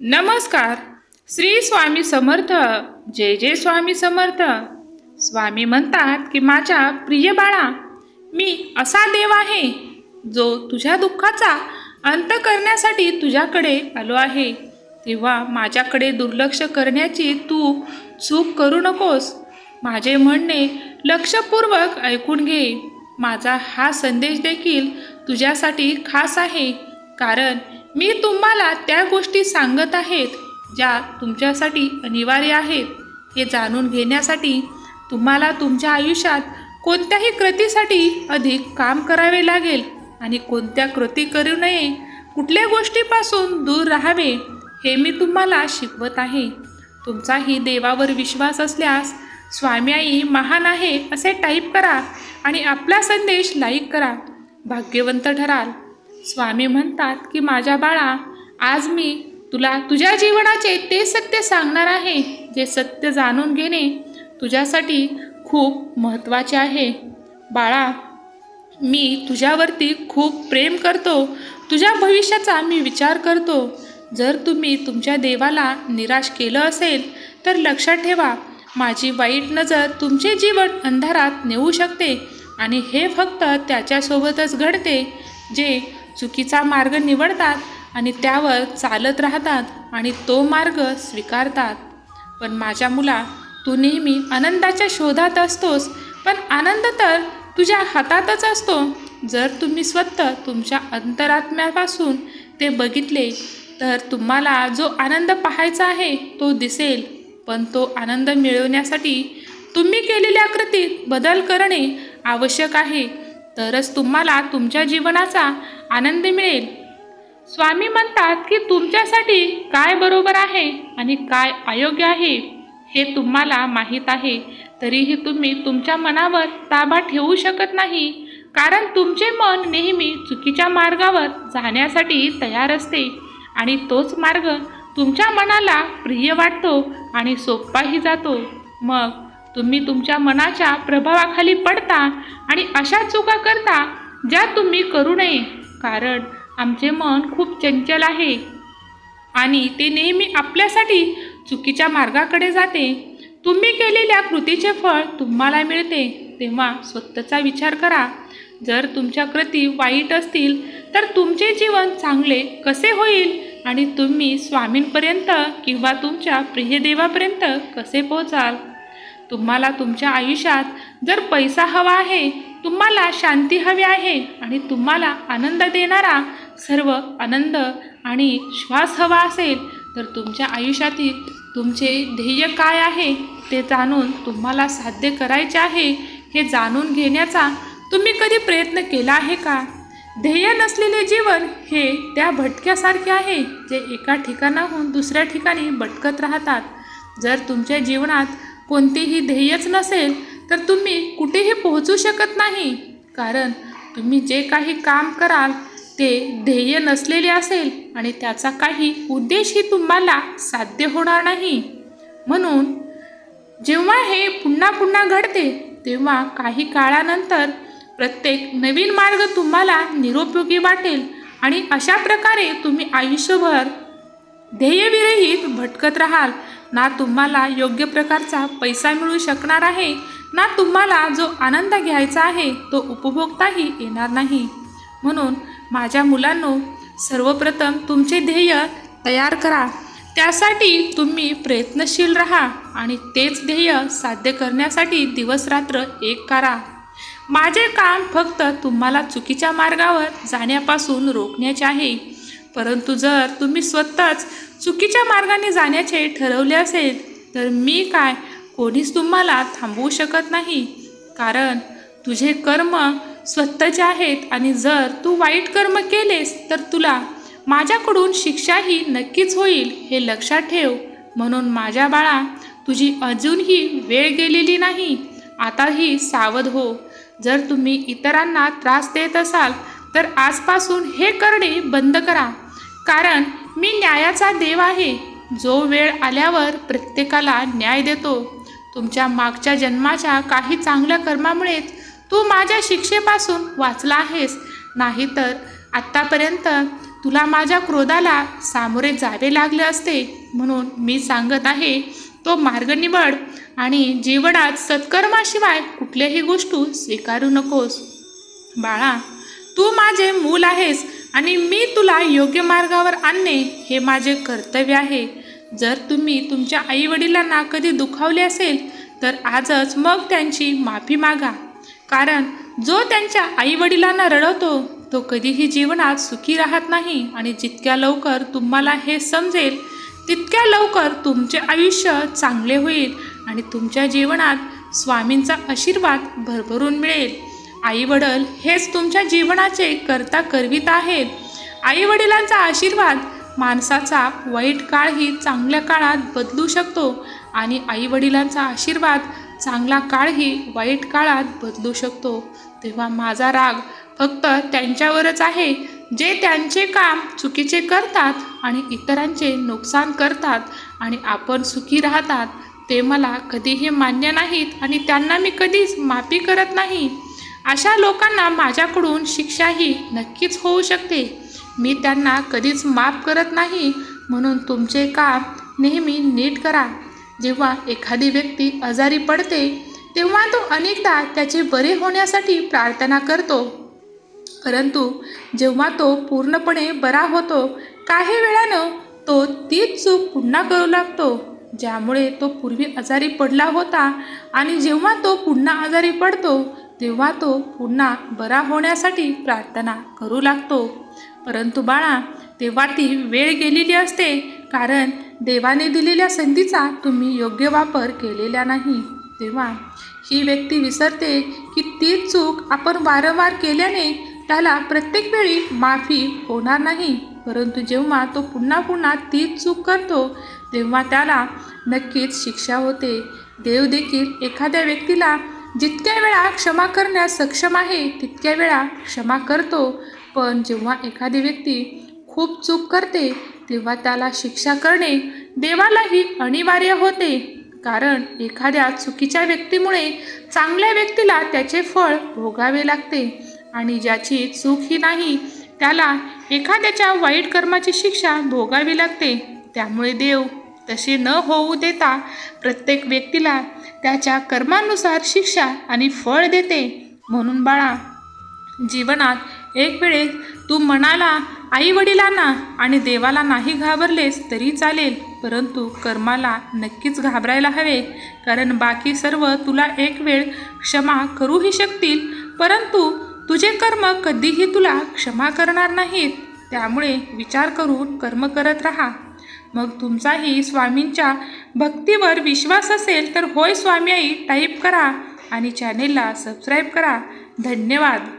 नमस्कार. श्री स्वामी समर्थ. जय जय स्वामी समर्थ. स्वामी म्हणतात की माझ्या प्रिय बाळा मी असा देव आहे जो तुझ्या दुःखाचा अंत करण्यासाठी तुझ्याकडे आलो आहे. तेव्हा माझ्याकडे दुर्लक्ष करण्याची तू चूक करू नकोस. माझे म्हणणे लक्षपूर्वक ऐकून घे. माझा हा संदेश देखील तुझ्यासाठी खास आहे कारण मी तुम्हाला त्या गोष्टी सांगत आहेत ज्या तुमच्यासाठी अनिवार्य आहेत. हे जाणून घेण्यासाठी तुम्हाला तुमच्या आयुष्यात कोणत्याही कृतीसाठी अधिक काम करावे लागेल आणि कोणत्या कृती करू नये कुठल्या गोष्टीपासून दूर राहावे हे मी तुम्हाला शिकवत आहे. तुमचाही देवावर विश्वास असल्यास स्वामी आई महान आहे असे टाईप करा आणि आपला संदेश लाईक करा. भाग्यवंत ठराल. स्वामी म्हणतात की माझ्या बाळा आज मी तुला तुझ्या जीवनाचे ते सत्य सांगणार आहे जे सत्य जाणून घेणे तुझ्यासाठी खूप महत्त्वाचे आहे. बाळा मी तुझ्यावरती खूप प्रेम करतो तुझ्या भविष्याचा मी विचार करतो. जर तुम्ही तुमच्या देवाला निराश केलं असेल तर लक्षात ठेवा माझी वाईट नजर तुमचे जीवन अंधारात नेऊ शकते आणि हे फक्त त्याच्यासोबतच घडते जे चुकीचा मार्ग निवडतात आणि त्यावर चालत राहतात आणि तो मार्ग स्वीकारतात. पण माझ्या मुला तू नेहमी आनंदाच्या शोधात असतोस पण आनंद तर तुझ्या हातातच असतो. जर तुम्ही स्वतः तुमच्या अंतरात्म्यापासून ते बघितले तर तुम्हाला जो आनंद पाहायचा आहे तो दिसेल. पण तो आनंद मिळवण्यासाठी तुम्ही केलेल्या कृतीत बदल करणे आवश्यक आहे. तरच तुम्हाला तुमच्या जीवनाचा आनंद मिळेल. स्वामी म्हणतात की तुमच्यासाठी काय बरोबर आहे आणि काय अयोग्य आहे हे तुम्हाला माहीत आहे. तरीही तुम्ही तुमच्या मनावर ताबा ठेवू शकत नाही कारण तुमचे मन नेहमी चुकीच्या मार्गावर जाण्यासाठी तयार असते आणि तोच मार्ग तुमच्या मनाला प्रिय वाटतो आणि सोपाही जातो. मग तुम्ही तुमच्या मनाच्या प्रभावाखाली पडता आणि अशा चुका करता ज्या तुम्ही करू नये. कारण आमचे मन खूप चंचल आहे. आणि ते नेहमी आपल्यासाठी चुकीच्या मार्गाकडे जाते. तुम्ही केलेल्या कृतीचे फळ तुम्हाला मिळते. तेव्हा स्वतःचा विचार करा. जर तुमच्या कृती वाईट असतील तर तुमचे जीवन चांगले कसे होईल? आणि तुम्ही स्वामींपर्यंत किंवा तुमच्या प्रियदेवापर्यंत कसे पोहोचाल? तुम्हाला तुमच्या आयुष्यात जर पैसा हवा आहे तुम्हाला शांती हवी आहे आणि तुम्हाला आनंद देणारा सर्व आनंद आणि श्वास हवा असेल तर तुमच्या आयुष्यातील तुमचे ध्येय काय आहे ते जाणून तुम्हाला साध्य करायचे आहे हे जाणून घेण्याचा तुम्ही कधी प्रयत्न केला आहे का? ध्येय नसलेले जीवन हे त्या भटक्यासारखे आहे जे एका ठिकाणाहून दुसऱ्या ठिकाणी भटकत राहतात. जर तुमच्या जीवनात कोणतेही ध्येयच नसेल तर तुम्ही कुठेही पोहोचू शकत नाही. कारण तुम्ही जे काही काम कराल ते ध्येय नसलेले असेल आणि त्याचा काही उद्देशही तुम्हाला साध्य होणार नाही. म्हणून जेव्हा हे पुन्हा पुन्हा घडते तेव्हा काही काळानंतर प्रत्येक नवीन मार्ग तुम्हाला निरुपयोगी वाटेल आणि अशा प्रकारे तुम्ही आयुष्यभर ध्येयविरहित भटकत राहाल. ना तुम्हाला योग्य प्रकारचा पैसा मिळू शकणार आहे ना तुम्हाला जो आनंद घ्यायचा आहे तो उपभोगताही येणार नाही. म्हणून माझ्या मुलांनो सर्वप्रथम तुमचे ध्येय तयार करा. त्यासाठी तुम्ही प्रयत्नशील राहा आणि तेच ध्येय साध्य करण्यासाठी दिवसरात्र एक करा. माझे काम फक्त तुम्हाला चुकीच्या मार्गावर जाण्यापासून रोखण्याचे आहे. परंतु जर तुम्ही स्वतःच चुकीच्या मार्गाने जाण्याचे ठरवले असेल तर मी काय कोणीच तुम्हाला थांबवू शकत नाही. कारण तुझे कर्म स्वतःचे आहेत आणि जर तू वाईट कर्म केलेस तर तुला माझ्याकडून शिक्षाही नक्कीच होईल हे लक्षात ठेव. म्हणून माझ्या बाळा तुझी अजूनही वेळ गेलेली नाही. आताही सावध हो. जर तुम्ही इतरांना त्रास देत असाल तर आजपासून हे करणे बंद करा. कारण मी न्यायाचा देव आहे. जो वेळ आल्यावर प्रत्येकाला न्याय देतो. तुमच्या मागच्या जन्माच्या काही चांगल्या कर्मामुळेच तू माझ्या शिक्षेपासून वाचला आहेस. नाहीतर आत्तापर्यंत तुला माझ्या क्रोधाला सामोरे जावे लागले असते म्हणून मी सांगत आहे तो मार्ग निवड आणि जीवनात सत्कर्माशिवाय कुठल्याही गोष्टी स्वीकारू नकोस. बाळा तू माझे मूल आहेस आणि मी तुला योग्य मार्गावर आणणे हे माझे कर्तव्य आहे. जर तुम्ही तुमच्या आईवडिलांना कधी दुखावले असेल तर आजच मग त्यांची माफी मागा. कारण जो त्यांच्या आईवडिलांना रडवतो तो कधीही जीवनात सुखी राहत नाही आणि जितक्या लवकर तुम्हाला हे समजेल तितक्या लवकर तुमचे आयुष्य चांगले होईल आणि तुमच्या जीवनात स्वामींचा आशीर्वाद भरभरून मिळेल. आईवडील हेच तुमच्या जीवनाचे करता करवित आहेत. आईवडिलांचा आशीर्वाद माणसाचा वाईट काळही चांगल्या काळात बदलू शकतो आणि आईवडिलांचा आशीर्वाद चांगला काळही वाईट काळात बदलू शकतो. तेव्हा माझा राग फक्त त्यांच्यावरच आहे जे त्यांचे काम चुकीचे करतात आणि इतरांचे नुकसान करतात आणि आपण सुखी राहतात ते मला कधीही मान्य नाहीत आणि त्यांना मी कधीच माफी करत नाही. अशा लोकांना माझ्याकडून शिक्षाही नक्कीच होऊ शकते. मी त्यांना कधीच माफ करत नाही म्हणून तुमचे काम नेहमी नीट करा. जेव्हा एखादी व्यक्ती आजारी पडते तेव्हा तो अनेकदा त्याचे बरे होण्यासाठी प्रार्थना करतो. परंतु जेव्हा तो पूर्णपणे बरा होतो काही वेळानं तो तीच चूक पुन्हा करू लागतो ज्यामुळे तो पूर्वी आजारी पडला होता आणि जेव्हा तो पुन्हा आजारी पडतो तेव्हा तो पुन्हा बरा होण्यासाठी प्रार्थना करू लागतो. परंतु बाळा तेव्हा ती वेळ गेलेली असते कारण देवाने दिलेल्या संधीचा तुम्ही योग्य वापर केलेला नाही. तेव्हा ही व्यक्ती विसरते की ती चूक आपण वारंवार केल्याने त्याला प्रत्येक वेळी माफी होणार नाही. परंतु जेव्हा तो पुन्हा पुन्हा तीच चूक करतो तेव्हा त्याला नक्कीच शिक्षा होते. देव देखील एखाद्या व्यक्तीला जितक्या वेळा क्षमा करण्यास सक्षम आहे तितक्या वेळा क्षमा करतो. पण जेव्हा एखादी व्यक्ती खूप चूक करते तेव्हा त्याला शिक्षा करणे देवालाही अनिवार्य होते. कारण एखाद्या चुकीच्या व्यक्तीमुळे चांगल्या व्यक्तीला त्याचे फळ भोगावे लागते आणि ज्याची चूक ही नाही त्याला एखाद्याच्या वाईट कर्माची शिक्षा भोगावी लागते. त्यामुळे देव तसे न होऊ देता प्रत्येक व्यक्तीला त्याच्या कर्मानुसार शिक्षा आणि फळ देते. म्हणून बाळा जीवनात एक वेळेस तू मनाला आई वडिलांना आणि देवाला नाही घाबरलेस तरी चालेल परंतु कर्माला नक्कीच घाबरायला हवे कारण बाकी सर्व तुला एक वेळ क्षमा करूही शकतील परंतु तुझे कर्म कधीही तुला क्षमा करणार नाहीत. त्यामुळे विचार करून कर्म करत राहा. मग तुमचाही स्वामींच्या भक्तीवर विश्वास असेल तर होय स्वामी आई टाईप करा आणि चॅनेलला सबस्क्राईब करा. धन्यवाद.